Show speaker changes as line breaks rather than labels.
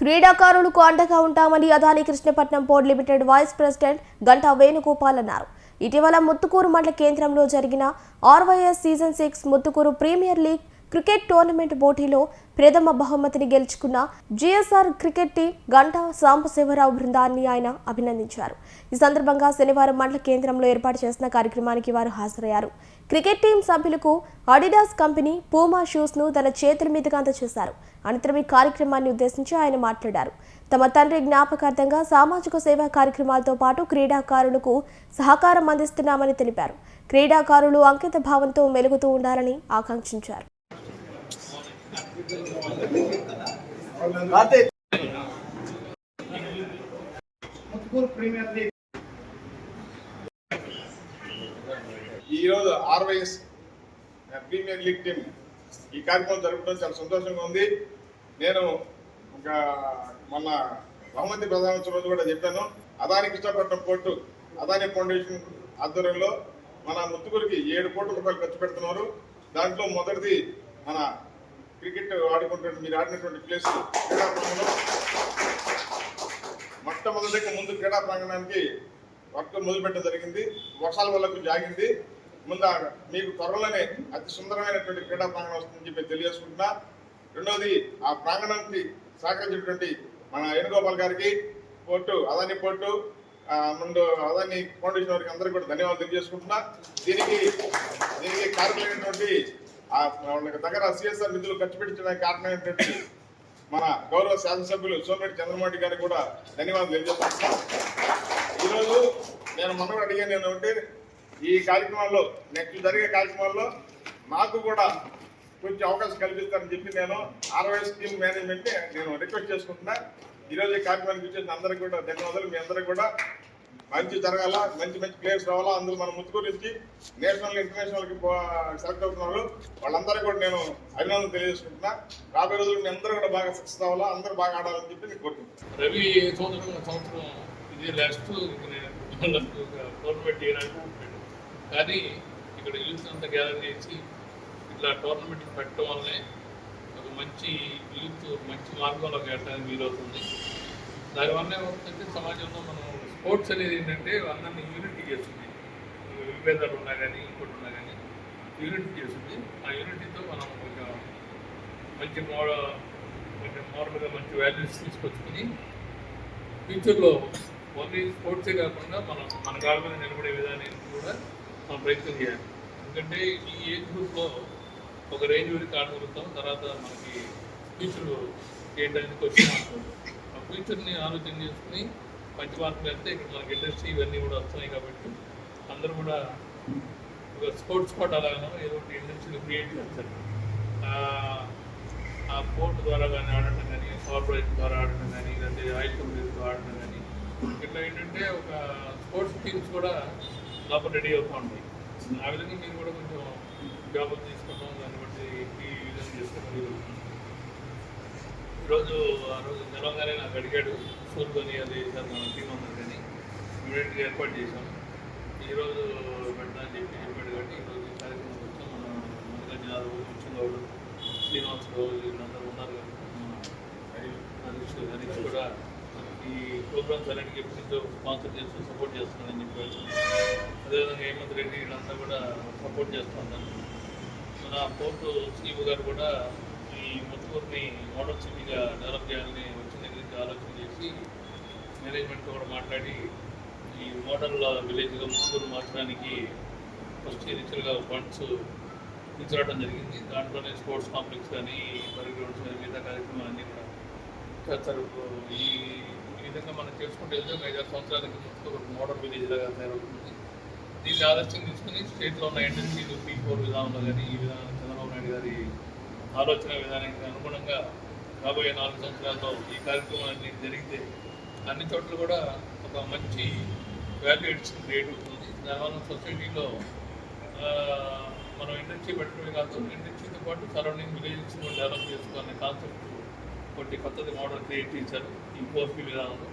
క్రీడాకారులకు అండగా ఉంటామని Adani Krishnapatnam port limited vice president Ganta Venugopal అన్నారు. ఇటీవల ముత్తుకూరు మండల కేంద్రంలో జరిగిన RYS season six Muthukur premier league cricket tournament పోటీలో ప్రథమ బహుమతిని గెలుచుకున్న GSR cricket team Ganta Sambasivarao బృందాన్ని ఆయన అభినందించారు. ఈ సందర్భంగా శనివారం మండల కేంద్రంలో ఏర్పాటు చేసిన కార్యక్రమానికి వారు హాజరయ్యారు. క్రికెట్ టీం సభ్యులకు అడిడాస్ కంపెనీ పూమా షూస్ను తన చేతుల మీదుగా అందజేశారు. అనంతరం ఈ కార్యక్రమాన్ని ఉద్దేశించి ఆయన మాట్లాడారు. తమ తండ్రి జ్ఞాపకార్థంగా సామాజిక సేవా కార్యక్రమాలతో పాటు క్రీడాకారులకు సహకారం అందిస్తున్నామని తెలిపారు. క్రీడాకారులు అంకిత భావంతో మెలుగుతూ ఉండాలని ఆకాంక్షించారు.
కార్తీక్ ప్రీమియర్ లీగ్
ఈరోజు ఆర్వైఎస్ ప్రీమియర్ లీగ్ టీం ఈ కార్యక్రమం జరపడం చాలా సంతోషంగా ఉంది. నేను ఒక మొన్న బహుమతి ప్రధానోత్సవం రోజు కూడా చెప్పాను. అదాని కృష్ణపట్నం పోర్టు అదాని ఫౌండేషన్ ఆధ్వర్యంలో మన ముత్తుకూరికి ఏడు కోట్ల రూపాయలు ఖర్చు పెడుతున్నారు. దాంట్లో మొదటిది మన క్రికెట్ ఆడుకుంటున్న మీరు ఆడినటువంటి ప్లేస్ క్రీడా ప్రాంగణం మొట్టమొదటికి ముందు క్రీడా ప్రాంగణానికి వర్క్ మొదలుపెట్టడం జరిగింది. వర్షాల వల్ల కొంచెం ఆగింది. ముందు మీకు త్వరలోనే అతి సుందరమైనటువంటి క్రీడా ప్రాంగణం వస్తుందని చెప్పి తెలియజేసుకుంటున్నా. రెండవది ఆ ప్రాంగణానికి సహకరించినటువంటి మన వేణుగోపాల్ గారికి పోర్టు అదాని పోర్టు ముందు అదాని ఫౌండేషన్ వారికి అందరికీ కూడా ధన్యవాదాలు తెలియజేసుకుంటున్నా. దీనికి దీనికి కారకులైనటువంటి వాళ్ళకి దగ్గర సిఎస్ఆర్ నిధులు ఖర్చు పెట్టించడానికి ఏంటంటే మన గౌరవ శాసనసభ్యులు సోమిరెడ్డి చంద్రమోహన్ గారికి కూడా ధన్యవాదాలు తెలియజేస్తున్నాను ఈరోజు నేను మొన్న అడిగాను ఏంటంటే ఈ కార్యక్రమాల్లో నెక్స్ట్ జరిగే కార్యక్రమాల్లో నాకు కూడా కొంచెం అవకాశం కల్పిస్తారని చెప్పి నేను ఆర్వై స్కీమ్ మేనేజ్మెంట్ నేను రిక్వెస్ట్ చేసుకుంటున్నా. ఈరోజు ఈ కార్యక్రమానికి వచ్చేసిన అందరికీ కూడా ధన్యవాదాలు. మీ అందరికీ కూడా మంచి జరగాల మంచి మంచి ప్లేయర్స్ రావాలా అందులో మన ముత్తుకూరు నుంచి నేషనల్ ఇంటర్నేషనల్కి సెలెక్ట్ అవుతున్నారు. వాళ్ళందరికీ కూడా నేను అభినందన తెలియజేసుకుంటున్నా. రాబోయే రోజులు మీ అందరూ కూడా బాగా సక్సెస్ అవ్వాలా అందరూ బాగా ఆడాలని చెప్పి నేను కోరుకుంటున్నాను
రవి సంవత్సరం సంవత్సరం ఇది లాస్ట్ టోర్నమెంట్ చేయడానికి కానీ ఇక్కడ యూత్ అంతా గ్యాదర్ చేసి ఇట్లా టోర్నమెంట్ పెట్టడం వల్లనే ఒక మంచి యూత్ మంచి మార్గంలో వెళ్ళడానికి వీలవుతుంది. దానివల్ల ఏమవుతుందంటే సమాజంలో మనం స్పోర్ట్స్ అనేది ఏంటంటే అందరినీ యూనిటీ చేస్తుంది. విభేదాలు ఉన్నా కానీ ఇంకోటి ఉన్నా కానీ యూనిటీ చేస్తుంది. ఆ యూనిటీతో మనం ఒక మంచి మోడ కొంచెం మోడల్గా మంచి వాల్యూస్ తీసుకొచ్చుకొని ఫ్యూచర్లో ఓన్లీ స్పోర్ట్సే కాకుండా మనం మన కాళ్ళ మీద నిలబడే విధానాన్ని కూడా మనం ప్రయత్నం చేయాలి. ఎందుకంటే ఈ ఏజ్ గ్రూప్లో ఒక రేంజ్ వరకు ఆడగలుగుతాం. తర్వాత మనకి ఫ్యూచర్ చేయడానికి క్వశ్చన్ ఆ ఫ్యూచర్ని ఆలోచన చేసుకుని మంచి మార్కులు వెళ్తే ఇక్కడ మనకి ఇండస్ట్రీ ఇవన్నీ కూడా వస్తున్నాయి కాబట్టి అందరూ కూడా ఒక స్పోర్ట్స్ కోట అలాగనో ఏదో ఒకటి ఇండస్ట్రీని క్రియేట్ చేస్తారు. ఆ- పోర్ట్ ద్వారా కానీ ఆడటం కానీ కార్పొరేషన్ ద్వారా ఆడటం కానీ లేదంటే ఆయిల్ కంపెనీస్తో ఆడటం కానీ ఇట్లా ఏంటంటే ఒక స్పోర్ట్స్ టీమ్స్ కూడా లోపల రెడీ అవుతూ ఉంటాయి. ఆ విధంగా మీరు కూడా కొంచెం జాబులు తీసుకుంటాం దాన్ని బట్టి ఈ విధంగా చేసుకోవడం ఈరోజు ఆ రోజు తెలంగాణ నాకు అడిగాడు సూర్యుని అది సార్ మన టీం అందరు ఇమీడియట్గా ఏర్పాటు చేశాం. ఈరోజు పెట్టా అని చెప్పి చెప్పాడు కాబట్టి ఈరోజు ఈ కార్యక్రమం వచ్చాం. మన మల్లికార్జున యాదవ్ ముఖ్యం గౌడ్ శ్రీనివాస్ గౌడ్ వీళ్ళందరూ ఉన్నారు కాబట్టి మన కూడా ఈ ప్రోగ్రామ్స్ అన్నిటికీ ఎప్పటి స్పాన్సర్ చేస్తూ సపోర్ట్ చేస్తున్నారని చెప్పారు అదేవిధంగా హేమంత్ రెడ్డి వీళ్ళంతా కూడా సపోర్ట్ చేస్తున్నారు. మన పోర్టు సీఈఓ గారు కూడా ఈ ముత్తూరుని మోడల్ సిటీగా డెవలప్ చేయాలని ఆలోచన చేసి మేనేజ్మెంట్తో కూడా మాట్లాడి ఈ మోడల్ విలేజ్గా ముగ్గురు మార్చడానికి ఫస్ట్ ఇనిషియల్గా ఫండ్స్ తీసుకురావడం జరిగింది. దాంట్లోనే స్పోర్ట్స్ కాంప్లెక్స్ కానీ బరి గ్రౌండ్స్ కానీ మిగతా కార్యక్రమాలన్నీ కూడా చేస్తారు. ఈ విధంగా మనం చేసుకుంటే వెళ్తే ఒక ఐదారు సంవత్సరాలకి ముందు ఒక మోడల్ విలేజ్ లాగా తయారవుతుంది. దీన్ని ఆదర్శం తీసుకుని స్టేట్లో ఉన్న ఇండస్ట్రీలు పీ ఫోర్ విధానంలో కానీ ఈ విధానం చంద్రబాబు నాయుడు గారి ఆలోచన విధానానికి అనుగుణంగా రాబోయే నాలుగు సంవత్సరాల్లో ఈ కార్యక్రమాన్ని జరిగితే అన్ని చోట్ల కూడా ఒక మంచి వాల్యూ ఎడిషన్ క్రియేట్ దానివల్ల సొసైటీలో మనం ఇండస్ట్రీ పెట్టడమే కాదు ఇండస్ట్రీతో పాటు సరౌండింగ్ విలేజెస్ కూడా డెవలప్ చేసుకోవాలనే కాన్సెప్ట్ ఒకటి కొత్తది మోడల్ క్రియేట్ చేశారు. ఈ కోర్ఫీ విధానంలో